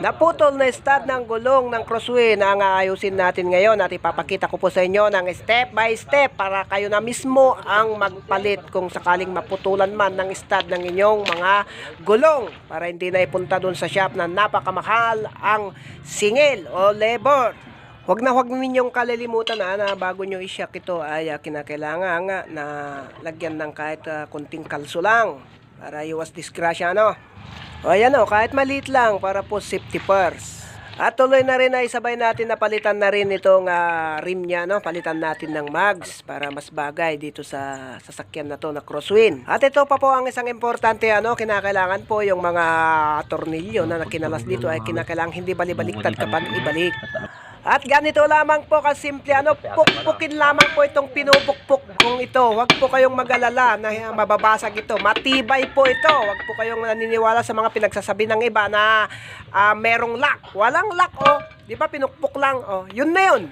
Naputol na stud ng gulong ng crossway na ang aayusin natin ngayon at ipapakita ko po sa inyo ng step by step para kayo na mismo ang magpalit kung sakaling maputulan man ng stud ng inyong mga gulong para hindi na ipunta dun sa shop na napakamahal ang singil o labor. Huwag na huwag ninyong kalilimutan na, na bago nyo isyak ito ay ah, kinakailangan nga na lagyan ng kahit ah, kunting kalso lang para iwas disgrasya ano. O ayan o, kahit maliit lang para po safety first. At tuloy na rin ay sabay natin na palitan na rin itong ah, rim niya, no? Palitan natin ng mags para mas bagay dito sa sasakyan na to na crosswind. At ito pa po ang isang importante, ano? Kinakailangan po yung mga tornilyo na nakinalas dito ay kinakailangan hindi balibaliktad kapag ibalik. At ganito lamang po kasimple, ano, pukpukin lamang po itong pinupukpuk kung ito. Huwag po kayong mag-alala na mababasag ito. Matibay po ito. Huwag po kayong naniniwala sa mga pinagsasabi ng iba na ah, merong lock. Walang lock, oh. Di ba pinukpuk lang, oh. Yun na yun.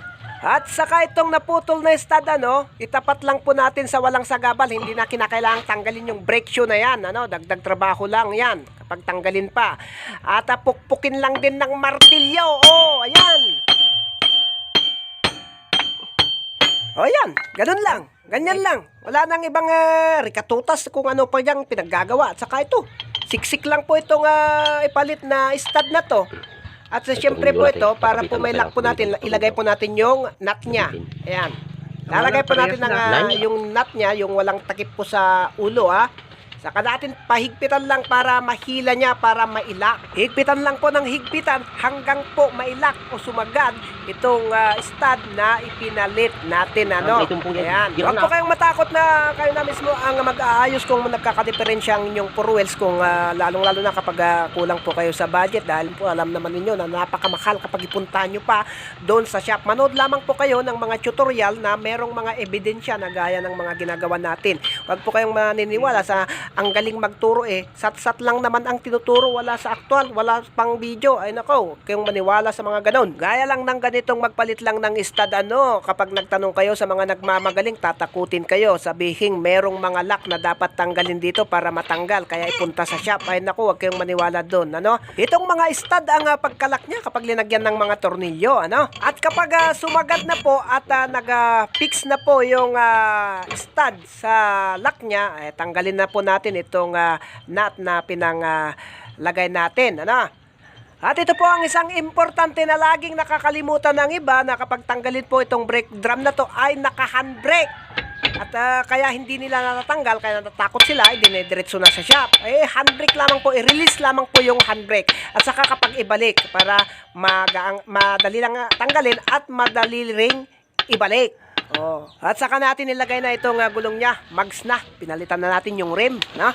At saka itong naputol na stud, ano, itapat lang po natin sa walang sagabal. Hindi na kinakailangang tanggalin yung brake shoe na yan. Ano, dagdag trabaho lang yan kapag tanggalin pa. At pukpukin lang din ng martilyo. Oh, ayan. O yan, ganun lang. Ganyan lang. Wala nang ibang uh, rikatutas kung ano pa yung pinaggagawa. At saka ito, siksik lang po itong ah, ipalit na stud na to. At sa syempre po ito, para po may lock po natin, ilagay po natin yung nut niya. Ayan. Lalagay po natin ng, ah, yung nut niya, yung walang takip po sa ulo ha. Saka natin pahigpitan lang para mahila niya, para mailak. Higpitan lang po ng higpitan hanggang po mailak o sumagad itong ah, stud na ipinalit natin. Ano? Po yan. Ayan. Huwag po kayong matakot na kayo na mismo ang mag-aayos kung nagkakadiferensya ang inyong four wheels kung ah, lalong-lalo na kapag ah, kulang po kayo sa budget dahil po alam naman ninyo na napakamahal kapag ipuntahan nyo pa doon sa shop. Manood lamang po kayo ng mga tutorial na merong mga ebidensya na gaya ng mga ginagawa natin. Huwag po kayong maniniwala sa ang galing magturo eh. Sat-sat lang naman ang tinuturo, wala sa aktual, wala pang video. Ay nako, kayong maniwala sa mga ganon. Gaya lang ng ganitong magpalit lang ng stud ano, kapag nagtanong kayo sa mga nagmamagaling, tatakutin kayo. Sabihin, merong mga lock na dapat tanggalin dito para matanggal. Kaya ipunta sa shop. Ay nako, huwag kayong maniwala doon. Ano? Itong mga stud ang ah, pagkalak niya kapag linagyan ng mga tornilyo. Ano? At kapag ah, sumagat na po at ah, nag-fix na po yung ah, stud sa lock niya, eh, tanggalin na po natin itong ah, nut na pinang ah, lagay natin. Ano? At ito po ang isang importante na laging nakakalimutan ng iba na kapag tanggalin po itong brake drum na to ay naka-handbrake. At ah, kaya hindi nila natatanggal, kaya natatakot sila, ay dinediretso na sa shop. Eh, handbrake lamang po, i-release lamang po yung handbrake. At saka kapag ibalik, para magaang, madali lang tanggalin at madali ring ibalik. Oh. At saka natin ilagay na itong ah, gulong niya, mags na. Pinalitan na natin yung rim, no?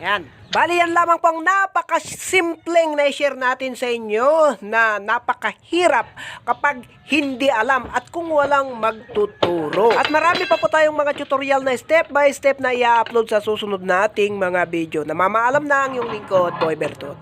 Yan. Bali yan lamang pong napakasimpleng na-share natin sa inyo na napakahirap kapag hindi alam at kung walang magtuturo. At marami pa po tayong mga tutorial na step by step na i-upload sa susunod nating mga video na mamaalam na ang yung lingkod, Boy Bertot.